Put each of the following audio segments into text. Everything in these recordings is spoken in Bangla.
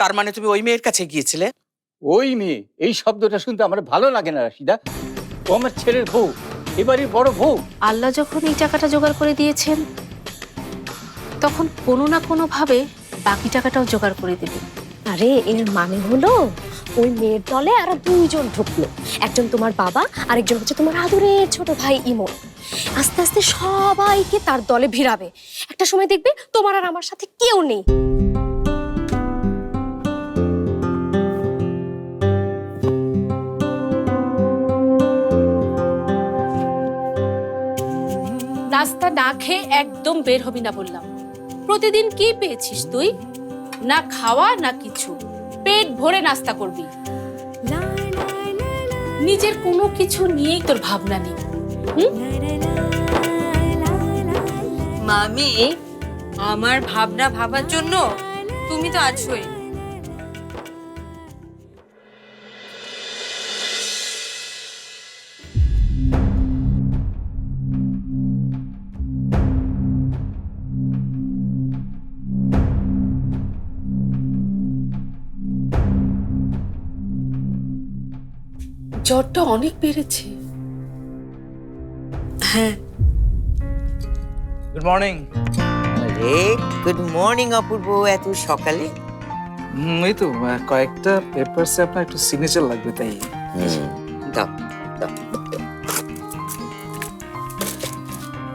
তার মানে তুমি ওই মেয়ের কাছে গিয়েছিলে? ওই মেয়ে এই শব্দটা শুনতে আমার ভালো লাগে না রাশিদা। ও আমার ছেলের বউ এবারই বড় বউ। আল্লাহ যখন এই টাকাটা জোগাড় করে দিয়েছেন তখন কোনো না কোনো ভাবে বাকি টাকাটাও জোগাড় করে দেবে আরে এর মানে হলো ওই মেয়ের দলে আরও দুইজন ঢুকলো। একজন তোমার বাবা আরেকজন হচ্ছে তোমার আদরের ছোট ভাই ইমন। আস্তে আস্তে সবাইকে তার দলে ভিড়াবে। একটা সময় দেখবে তোমার আর আমার সাথে কেউ নেই। নাস্তা না খেয়ে একদম বের হবি না বললাম। প্রতিদিন কি পেয়েছিস তুই? না খাওয়া, না কিছু। পেট ভরে নাস্তা করবি। নিজের কোনো কিছু নিয়েই তোর ভাবনা নেই। মামি, আমার ভাবনা ভাবার জন্য তুমি তো আছোই। জ্বরটা অনেক বেড়েছে। হ্যাঁ। গুড মর্নিং আরে গুড মর্নিং অপূর্ব। এত সকালে? এই তো কয়েকটা পেপারসে আপনার একটু সিগনেচার লাগবে তাই। দাও দাও।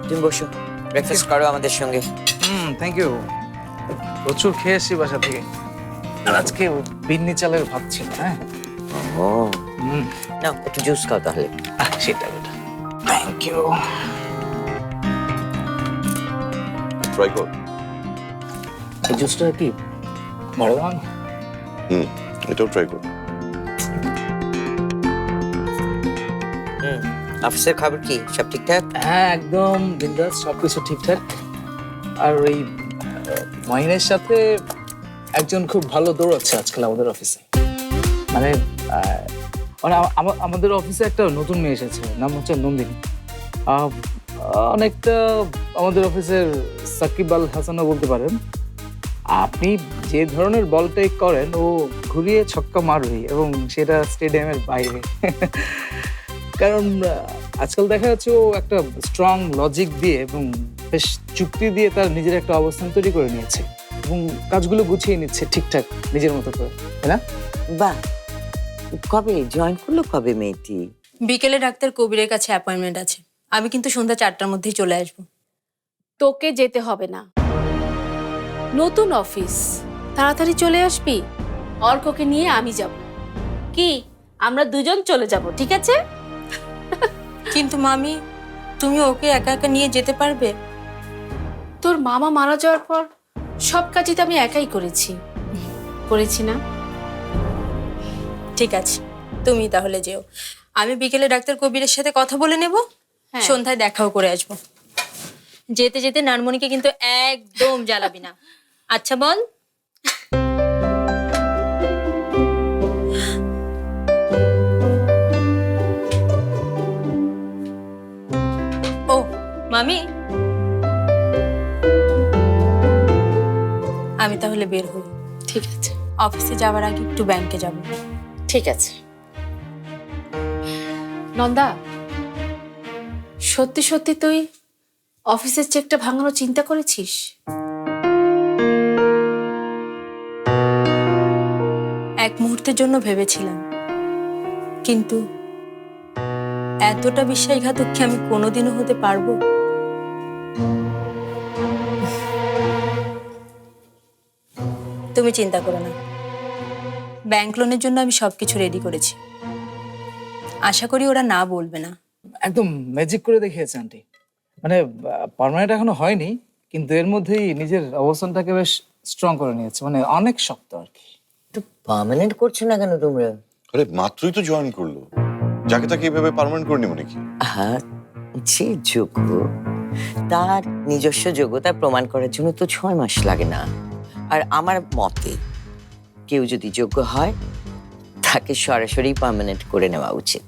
তুমি বসো ব্রেকফাস্ট করো আমাদের সঙ্গে। হুম থ্যাংক ইউ প্রচুর খেয়েছি বাসা থেকে। আর আজকে বিন্নি চালের ভাত ছিল হ্যাঁ? ও। হুম একটু জুস খাও তাহলে। সেটা বেটা থ্যাংক ইউ ট্রাই কর। এই জুসটা কি? বড় দাম হুম এটাও ট্রাই কর। হুম অফিসের খবর কি? সব ঠিকঠাক? হ্যাঁ একদম। বিন্দাস সবকিছু ঠিকঠাক। আর ওই মাইনের সাথে একজন খুব ভালো দৌড়াচ্ছে আজকাল আমাদের অফিসে মানে মানে আমাদের অফিসে একটা নতুন মেয়ে এসেছে, নাম হচ্ছে নন্দিনী। অনেকটা আমাদের অফিসের সাকিব আল হাসানও বলতে পারেন। আপনি যে ধরনের বলটাই করেন, ও ঘুরিয়ে ছক্কা মারবেই এবং সেটা স্টেডিয়ামের বাইরে। কারণ আজকাল দেখা যাচ্ছে ও একটা স্ট্রং লজিক দিয়ে এবং বেশ চুক্তি দিয়ে তার নিজের একটা অবস্থান তৈরি করে নিয়েছে এবং কাজগুলো গুছিয়ে নিচ্ছে ঠিকঠাক নিজের মতো করে, তাই না? বাহ! কবে? জয়েন করল কবে মেয়েটি? বিকেলে ডাক্তার কবিরের কাছে অ্যাপয়েন্টমেন্ট আছে। আমি কিন্তু সন্ধ্যা চারটার মধ্যেই চলে আসব। তোকে যেতে হবে না। নতুন অফিস তাড়াতাড়ি চলে আসবি? অর্ককে নিয়ে আমি যাব। কি? আমরা দুজন চলে যাব ঠিক আছে? কিন্তু মামি তুমি ওকে একা একা নিয়ে যেতে পারবে? তোর মামা মারা যাওয়ার পর সব কাজই তো আমি একাই করেছি। করেছি না? ঠিক আছে তুমি তাহলে যেও। আমি বিকেলে ডাক্তার কবিরের সাথে কথা বলে নেব হ্যাঁ। সন্ধ্যায় দেখাও করে আসব। যেতে যেতে নানমণিকে কিন্তু একদম জ্বালাবি না। আচ্ছা বল। ও মামি। আমি তাহলে বের হই। ঠিক আছে। অফিসে যাওয়ার আগে একটু ব্যাংকে যাব। ঠিক আছে। নন্দা, সত্যি সত্যি তুই অফিসের চেকটা ভাঙানোর চিন্তা করেছিস? এক মুহূর্তের জন্য ভেবেছিলাম। কিন্তু এতটা বিশ্বাসঘাতক কি আমি কোনোদিনও হতে পারব? তুমি চিন্তা করো না। ব্যাংক লোনের জন্য আমি সবকিছু রেডি করেছি। আশা করি ওরা না বলবে না। একদম ম্যাজিক করে দেখিয়েছে আন্টি মানে পার্মানেন্ট এখনও হয়নি কিন্তু এর মধ্যেই নিজের অবস্থানটাকে বেশ স্ট্রং করে নিয়েছে। মানে অনেক শক্ত আর কি। তো পার্মানেন্ট করছ না কেন তোমরা? আরে মাত্রই তো জয়েন করল। যাকে তাকে এভাবে পার্মানেন্ট করে নিব নাকি হ্যাঁ যে যোগ্য। তার নিজস্ব যোগ্যতা প্রমাণ করার জন্য তো ছয় মাস লাগে না। আর আমার মতে কেউ যদি যোগ্য হয়, তাকে সরাসরি পার্মানেন্ট করে নেওয়া উচিত।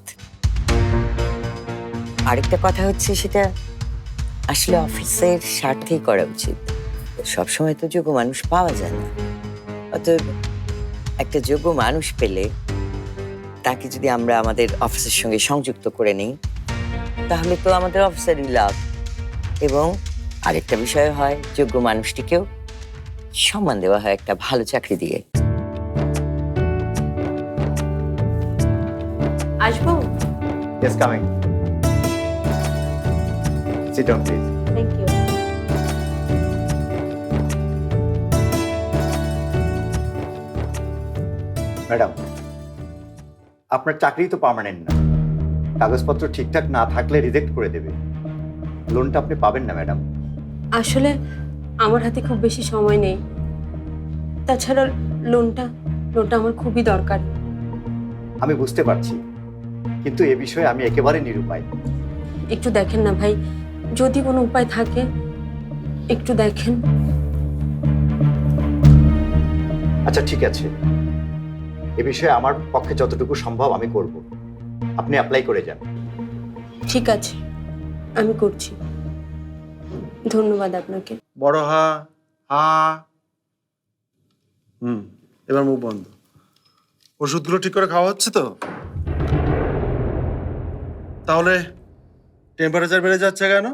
আরেকটা কথা হচ্ছে সেটা আসলে অফিসের স্বার্থেই করা উচিত। সবসময় তো যোগ্য মানুষ পাওয়া যায় না। অতএব একটা যোগ্য মানুষ পেলে তাকে যদি আমরা আমাদের অফিসের সঙ্গে সংযুক্ত করে নিই, তাহলে তো আমাদের অফিসারই লাভ। এবং আরেকটা বিষয় হয়, যোগ্য মানুষটিকেও সম্মান দেওয়া হয় একটা ভালো চাকরি দিয়ে। আসব? Yes, coming. Sit down, please. Thank you madam আপনার চাকরি তো পার্মানেন্ট না। কাগজপত্র ঠিকঠাক না থাকলে রিজেক্ট করে দেবে। লোনটা আপনি পাবেন না ম্যাডাম আসলে আমার হাতে খুব বেশি সময় নেই। তাছাড়া লোনটা লোনটা আমার খুবই দরকার। আমি বুঝতে পারছি। কিন্তু এ বিষয়ে আমি একেবারে নিরুপায়। একটু দেখেন না ভাই যদি কোনো উপায় থাকে একটু দেখেন। আচ্ছা ঠিক আছে। এ বিষয়ে আমার পক্ষে যতটুকু সম্ভব আমি করব। আপনি অ্যাপ্লাই করে যান। ঠিক আছে আমি করছি। ধন্যবাদ আপনাকে। বড় হা হা। হুম এবার মুখ বন্ধ। ওষুধগুলো ঠিক করে খাওয়া হচ্ছে তো? তাহলে টেম্পারেচার বেড়ে যাচ্ছে কেন?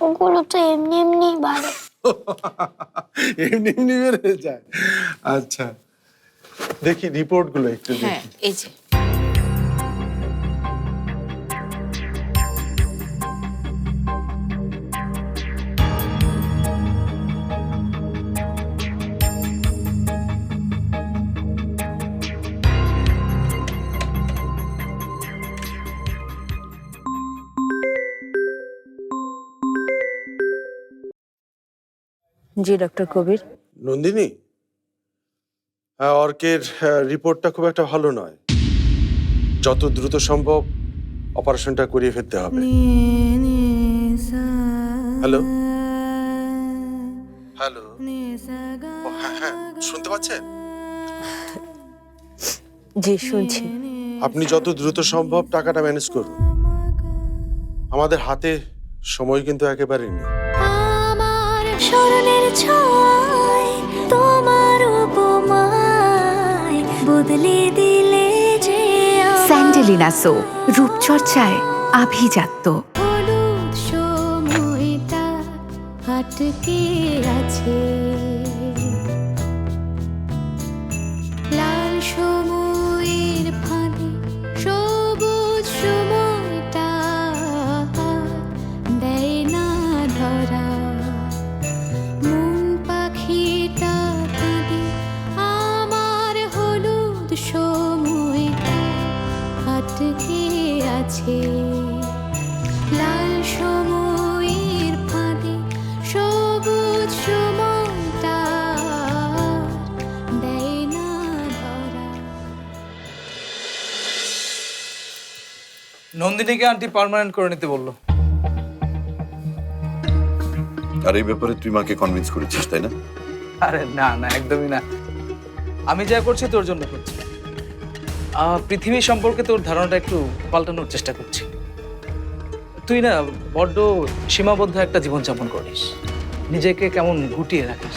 ওগুলো তো এমনি এমনি বাড়ে। এমনি এমনি বেড়ে যায়। আচ্ছা দেখি রিপোর্টগুলো একটু হ্যাঁ দেখি এই যে। জি ডক্টর কবির। নন্দিনী? হ্যাঁ অর্কের হ্যাঁ, রিপোর্টটা খুব একটা ভালো নয়। যত দ্রুত সম্ভব অপারেশনটা করিয়ে ফেলতে হবে। হ্যালো? হ্যালো? হ্যাঁ হ্যাঁ শুনতে পাচ্ছেন? জি শুনছি। আপনি যত দ্রুত সম্ভব টাকাটা ম্যানেজ করুন। আমাদের হাতে সময় কিন্তু একেবারেই নেই। স্মরণের ছয় তোমার উপমায় বদলে দিলে যে স্যান্ডেলিনা সো রূপচর্চায় আভিজাত্য। নন্দিনীকে আন্টি পার্মানেন্ট করে নিতে বলল। আর এই ব্যাপারে তুই মাকে কনভিন্স করেছিস তাই না? আরে না না একদমই না। আমি যা করছি তোর জন্য করছি। পৃথিবী সম্পর্কে তোর ধারণাটা একটু পাল্টানোর চেষ্টা করছি। তুই না বড্ড সীমাবদ্ধ একটা জীবন জীবনযাপন করিস। নিজেকে কেমন গুটিয়ে রাখিস।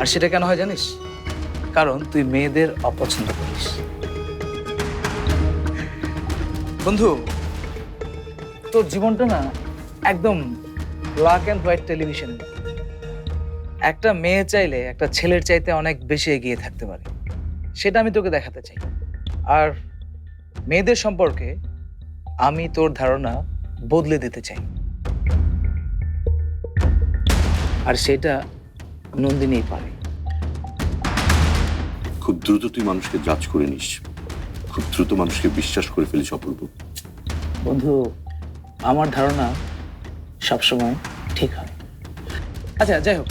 আর সেটা কেন হয় জানিস? কারণ তুই মেয়েদের অপছন্দ করিস। বন্ধু তোর জীবনটা না একদম ব্ল্যাক অ্যান্ড হোয়াইট টেলিভিশন একটা মেয়ে চাইলে একটা ছেলের চাইতে অনেক বেশি এগিয়ে থাকতে পারে। সেটা আমি তোকে দেখাতে চাই। আর মেয়েদের সম্পর্কে আমি তোর ধারণা বদলে দিতে চাই। আর সেটা নন্দিনী পারে। খুব দ্রুত তুই মানুষকে জাজ করে নিস। খুব দ্রুত মানুষকে বিশ্বাস করে ফেলিস অপূর্ব। বন্ধু আমার ধারণা সবসময় ঠিক হয়। আচ্ছা যাই হোক।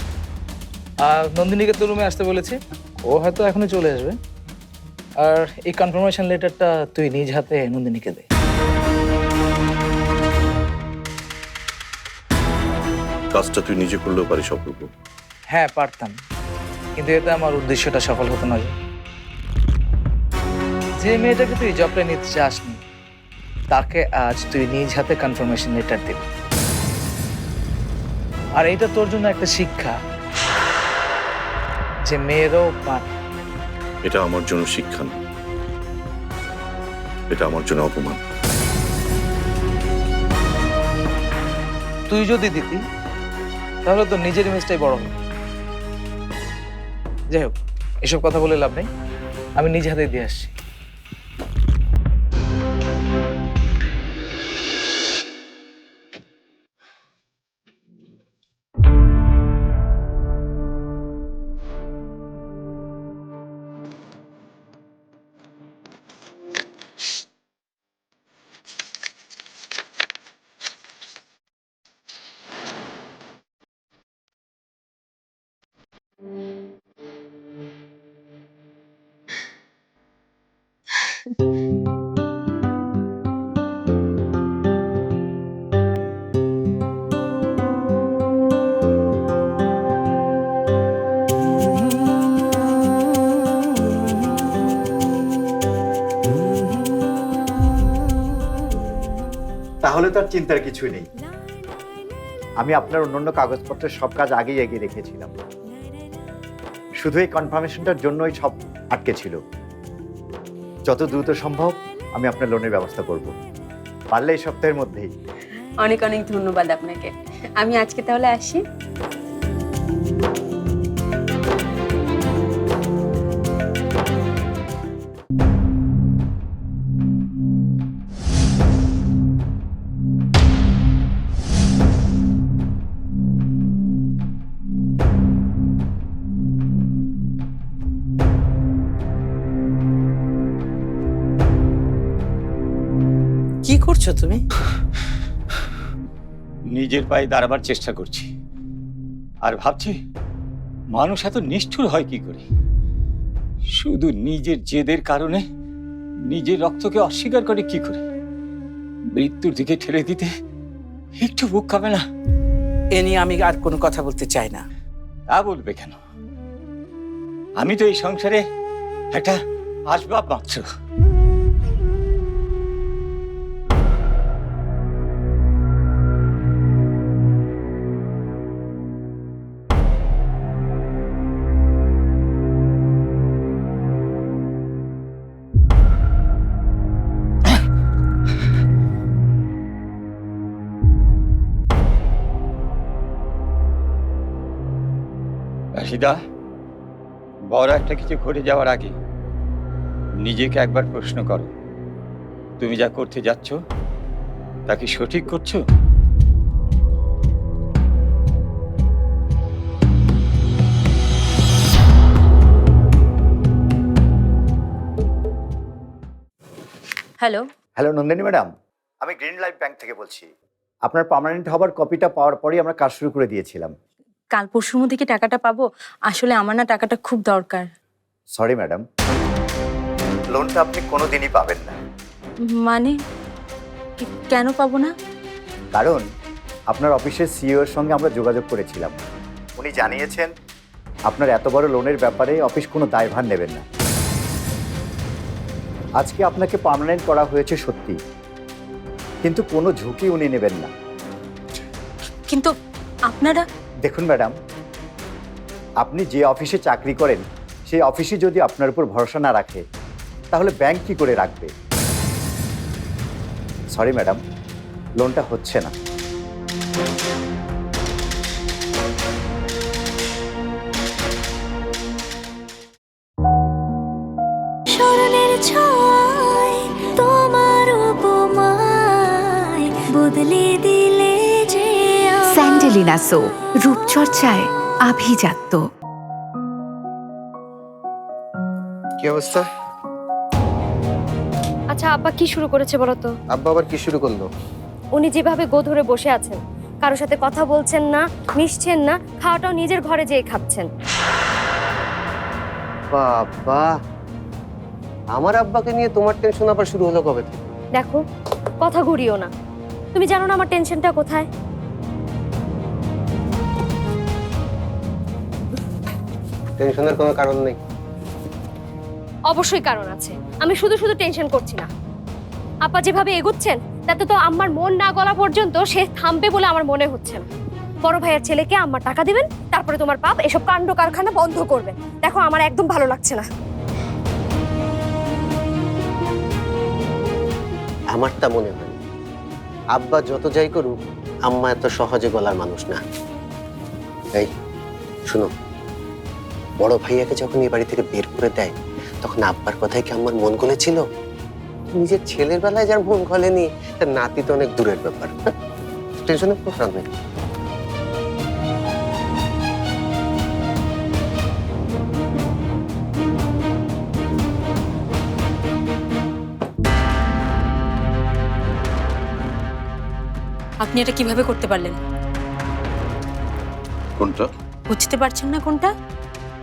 আর নন্দিনীকে তো রুমে আসতে বলেছি। ও হয়তো এখনই চলে আসবে। আর এই কনফার্মেশন লেটারটা তুই নিজ হাতে নন্দিনীকে দে। কাজটা তুই নিজে করলেও পারিস অপূর্ব। হ্যাঁ পারতাম। কিন্তু এতে আমার উদ্দেশ্যটা সফল হতো না। যে। যে মেয়েটাকে তুই জবটা নিতে চাসনি তাকে আজ তুই নিজ হাতে কনফার্মেশন লেটার দিবি। আর এইটা তোর জন্য একটা শিক্ষা। যে মেয়েরও পারে এটা আমার জন্য শিক্ষা না। এটা আমার জন্য অপমান। তুই যদি দিতি তাহলে তো নিজের ইমেজটাই বড় হতো। যাই হোক এসব কথা বলে লাভ নেই। আমি নিজে হাতে দিয়ে আসছি। তাহলে তো আর চিন্তার কিছুই নেই। আমি আপনার অন্যান্য কাগজপত্রের সব কাজ আগেই এগিয়ে রেখেছিলাম। শুধু এই কনফার্মেশনটার জন্যই সব আটকে ছিল। যত দ্রুত সম্ভব আমি আপনার লোনের ব্যবস্থা করব। পারলে এই সপ্তাহের মধ্যেই। অনেক অনেক ধন্যবাদ আপনাকে। আমি আজকে তাহলে আসি। করছ তুমি? নিজের পায়ে দাঁড়াবার চেষ্টা করছি। আর ভাবছি মানুষ এত নিষ্ঠুর হয় কি করে? শুধু নিজের জেদের কারণে নিজের রক্তকে অস্বীকার করে কি করে? মৃত্যুর দিকে ঠেলে দিতে একটু বুক কাঁপে না? এ নিয়ে আমি আর কোনো কথা বলতে চাই না। তা বলবে কেন? আমি তো এই সংসারে একটা আসবাব মাত্র রাশিদা বড় একটা কিছু ঘটে যাওয়ার আগে নিজেকে একবার প্রশ্ন করো। তুমি যা করতে যাচ্ছ তা কি সঠিক করছ? হ্যালো হ্যালো নন্দিনী ম্যাডাম আমি গ্রিন লাইফ ব্যাংক থেকে বলছি। আপনার পার্মানেন্ট হবার কপিটা পাওয়ার পরেই আমরা কাজ শুরু করে দিয়েছিলাম। কাল পরশুর মধ্যে কি টাকাটা পাবো? আসলে আমার না টাকাটা খুব দরকার। সরি ম্যাডাম লোনটা আপনি কোনো দিনই পাবেন না। মানে? কেন পাবো না? কারণ আপনার অফিসের সিইও এর সঙ্গে আমরা যোগাযোগ করেছিলাম। উনি জানিয়েছেন আপনার এত বড় লোনের ব্যাপারে অফিস কোনো দায়ভার নেবেন না। আজকে আপনাকে পার্মানেন্ট করা হয়েছে সত্যি। কিন্তু কোনো ঝুঁকি উনি নেবেন না। কিন্তু আপনারা দেখুন, ম্যাডাম, আপনি যে অফিসে চাকরি করেন, সেই অফিসে যদি আপনার উপর ভরসা না রাখে, তাহলে ব্যাংক কি করে রাখবে? সরি, ম্যাডাম, লোনটা হচ্ছে না। সো রূপচর্চায় আভিজাত্য। কি অবস্থা? আচ্ছা আব্বা কি শুরু করেছে বলো তো আব্বা আবার কি শুরু করল? উনি যেভাবে গো ধরে বসে আছেন কারোর সাথে কথা বলছেন না মিশছেন না খাওয়াটাও নিজের ঘরে যেয়ে খাচ্ছেন। বাবা আমার আব্বাকে নিয়ে তোমার টেনশন আবার শুরু হলো কবে থেকে? দেখো কথা ঘুরিও না। তুমি জানো না আমার টেনশনটা কোথায়? টেনশনের কোনো কারণ নেই। অবশ্যই কারণ আছে। আমি শুধু শুধু টেনশন করছি না। আপা যেভাবে এগোচ্ছেন তাতে তো আমার মন না গলা পর্যন্ত সে থামবে বলে আমার মনে হচ্ছে না। বড় ভাইয়ের ছেলেকে আমার টাকা দিবেন তারপরে তোমার পাপ এসব কাণ্ড কারখানা বন্ধ করবে দেখো আমার একদম ভালো লাগছে না। আমার তা মনে হয় আব্বা যত যাই করুক আম্মা এত সহজে গলার মানুষ না। এই শুনো। বড় ভাইয়াকে যখন এই বাড়ি থেকে বের করে দেয় তখন আব্বার কথাই কি আমার মন গলেছিল? নিজের ছেলের বেলায় যার মন গলেনি তার নাতি তো অনেক দূরের ব্যাপার। টেনশনের কোনো কারণ নেই। আপনি এটা কীভাবে করতে পারলেন? কোনটা? বুঝতে পারছেন না কোনটা?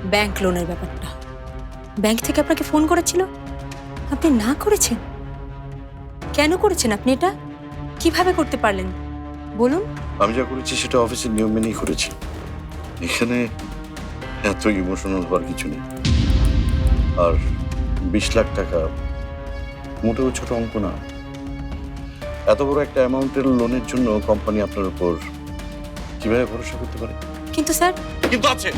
ব্যাংক লোনের ব্যাপারটা। ব্যাংক থেকে আপনাকে ফোন করেছিল? আপনি না করেছেন? কেন করেছেন আপনি এটা? কীভাবে করতে পারলেন? বলুন। আমি যা করেছি সেটা অফিসের নিয়ম মেনেই করেছি। এখানে এত ইমোশনাল হওয়ার কিছু নেই। আর বিশ লাখ টাকা মোটেও ছোট অঙ্ক না। এত বড় একটা অ্যামাউন্টের লোনের জন্য কোম্পানি আপনার উপর কীভাবে ভরসা করতে পারে? কিন্তু স্যার কিন্তু আছে।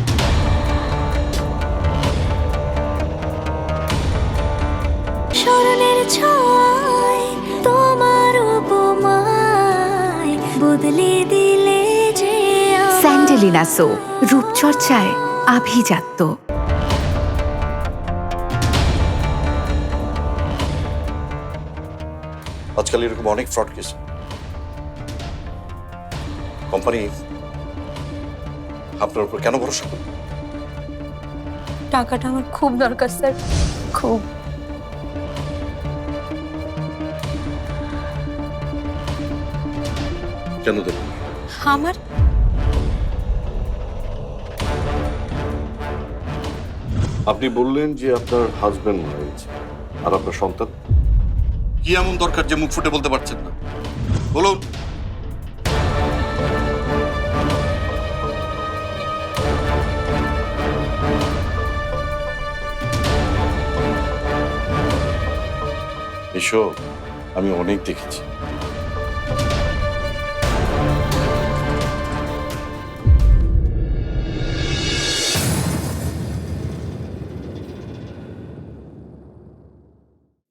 স্মরণের ছয় তোমার উপমায় বদলে দিলে যে স্যান্ডেলিনা সো রূপচর্চায় আভিজাত্য। আজকাল এরকম অনেক ফ্রড কেস কোম্পানি আপনার উপর কেন ভরসা করবে? টাকাটা আমার খুব দরকার স্যার। খুব। কেন দেবে? আমার আপনি বললেন যে আপনার হাজবেন্ড মারা গেছে আর আপনার সন্তান। কি এমন দরকার যে মুখ ফুটে বলতে পারছেন না? বলুন। এসো আমি অনেক দেখেছি।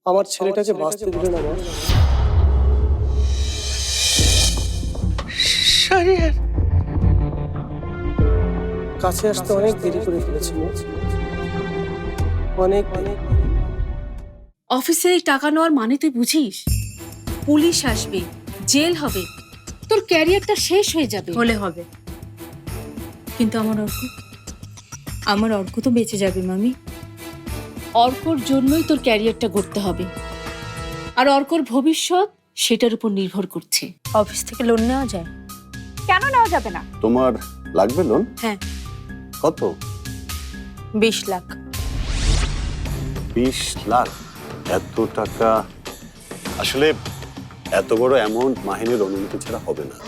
আমার ছেলেটাকে বাঁচতে দিলে না কাছে আসতে অনেক দেরি করে ফেলেছি অনেক অনেক অফিসের এই টাকা নেওয়ার মানে তুই বুঝিস? পুলিশ আসবে জেল হবে তোর ক্যারিয়ারটা শেষ হয়ে যাবে। হলে হবে। কিন্তু আমার অর্ক আমার অর্ক তো বেঁচে যাবে মামি। অর্কর জন্যই তোর ক্যারিয়ারটা গড়তে হবে। আর অর্কর ভবিষ্যৎ সেটার উপর নির্ভর করছে। অফিস থেকে লোন নেওয়া যায়? কেন নেওয়া যাবে না? তোমার লাগবে লোন? হ্যাঁ। কত? বিশ লাখ। বিশ লাখ? এত টাকা? আসলে এত বড় অ্যামাউন্ট মাহিনের অনুমতি ছাড়া হবে না।